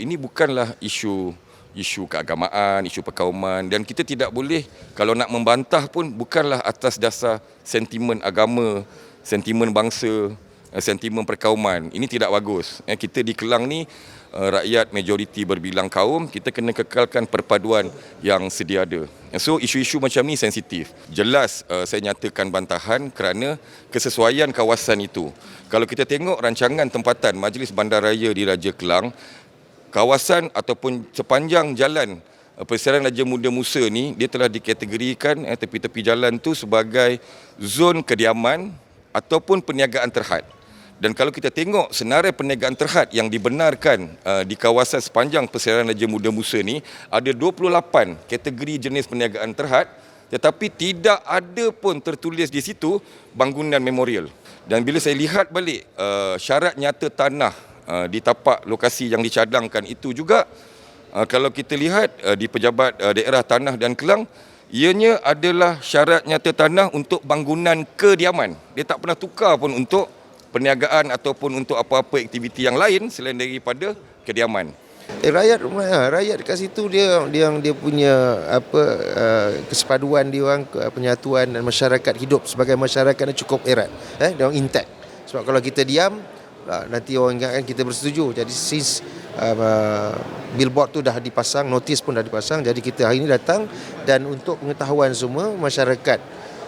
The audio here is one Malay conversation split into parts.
Ini bukanlah isu isu keagamaan, isu perkauman dan kita tidak boleh kalau nak membantah pun bukanlah atas dasar sentimen agama, sentimen bangsa, eh, sentimen perkauman. Ini tidak bagus. Eh, Kita di Kelang ni eh, rakyat majoriti berbilang kaum, kita kena kekalkan perpaduan yang sedia ada. So isu-isu macam ni sensitif. Jelas saya nyatakan bantahan kerana kesesuaian kawasan itu. Kalau kita tengok rancangan tempatan Majlis Bandaraya di Raja Kelang, kawasan ataupun sepanjang jalan eh, Persiaran Raja Muda Musa ni dia telah dikategorikan eh, tepi-tepi jalan tu sebagai zon kediaman ataupun perniagaan terhad. Dan kalau kita tengok senarai perniagaan terhad yang dibenarkan uh, di kawasan sepanjang Persiaran Raja Muda Musa ni ada 28 kategori jenis perniagaan terhad tetapi tidak ada pun tertulis di situ bangunan memorial. Dan bila saya lihat balik uh, syarat nyata tanah uh, di tapak lokasi yang dicadangkan itu juga uh, kalau kita lihat uh, di pejabat daerah tanah dan kelang ianya adalah syarat nyata tanah untuk bangunan kediaman. Dia tak pernah tukar pun untuk perniagaan ataupun untuk apa-apa aktiviti yang lain selain daripada kediaman. Eh, rakyat ha, rakyat kat situ dia dia dia punya apa uh, kesepaduan dia orang ke- penyatuan dan masyarakat hidup sebagai masyarakat yang cukup erat eh dia orang intact sebab kalau kita diam uh, nanti orang ingatkan kita bersetuju jadi since uh, billboard tu dah dipasang notis pun dah dipasang jadi kita hari ini datang dan untuk pengetahuan semua masyarakat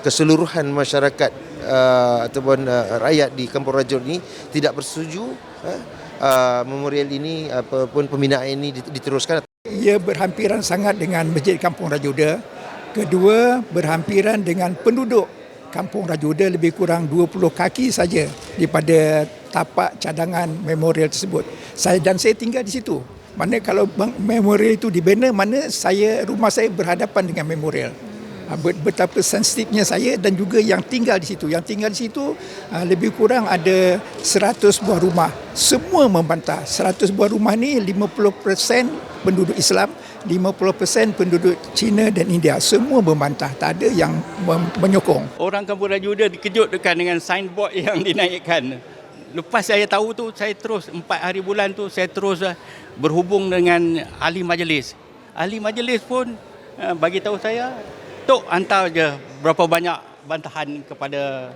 keseluruhan masyarakat uh, ataupun uh, rakyat di Kampung Raja ni tidak bersetuju uh, memorial ini ataupun pembinaan ini dit- diteruskan Ia berhampiran sangat dengan Masjid Kampung Rajuda. Kedua, berhampiran dengan penduduk Kampung Rajuda lebih kurang 20 kaki saja daripada tapak cadangan memorial tersebut. Saya dan saya tinggal di situ. Mana kalau memorial itu dibina, mana saya rumah saya berhadapan dengan memorial. Ah, bet- Betapa sensitifnya saya dan juga yang tinggal di situ. Yang tinggal di situ ah, lebih kurang ada 100 buah rumah. Semua membantah. 100 buah rumah ni 50% penduduk Islam, 50% penduduk Cina dan India. Semua membantah. Tak ada yang menyokong. Orang Kampung Rajuda dikejutkan dengan signboard yang dinaikkan. Lepas saya tahu tu, saya terus empat hari bulan tu saya terus eh, berhubung dengan ahli majlis. Ahli majlis pun eh, bagi tahu saya, Tok hantar je berapa banyak bantahan kepada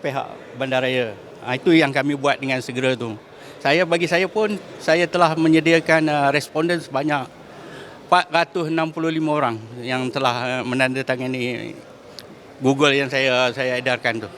pihak bandaraya. Ha, itu yang kami buat dengan segera tu. Saya bagi saya pun saya telah menyediakan uh, responden sebanyak 465 orang yang telah uh, menandatangani Google yang saya saya edarkan tu.